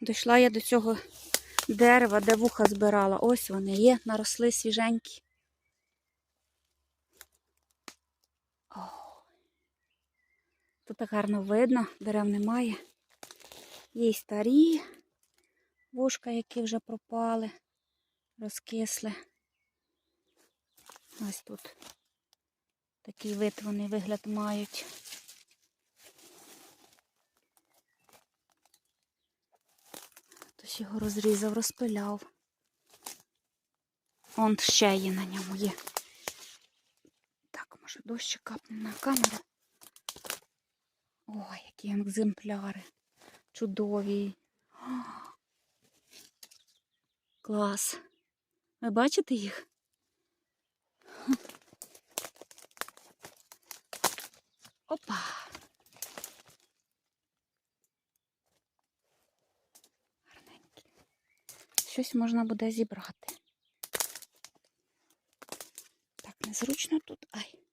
Дійшла я до цього дерева, де вуха збирала. Ось вони є, наросли свіженькі. Тут гарно видно, дерев немає. Є й старі вушка, які вже пропали, розкисли. Ось тут такий вид вони вигляд мають. Хтось його розрізав, розпиляв. Он ще є на ньому є. Так, може дощ капне на камеру. Ой, які екземпляри. Чудові. Клас. Ви бачите їх? Опа. Щось можна буде зібрати. Так, незручно тут. Ай.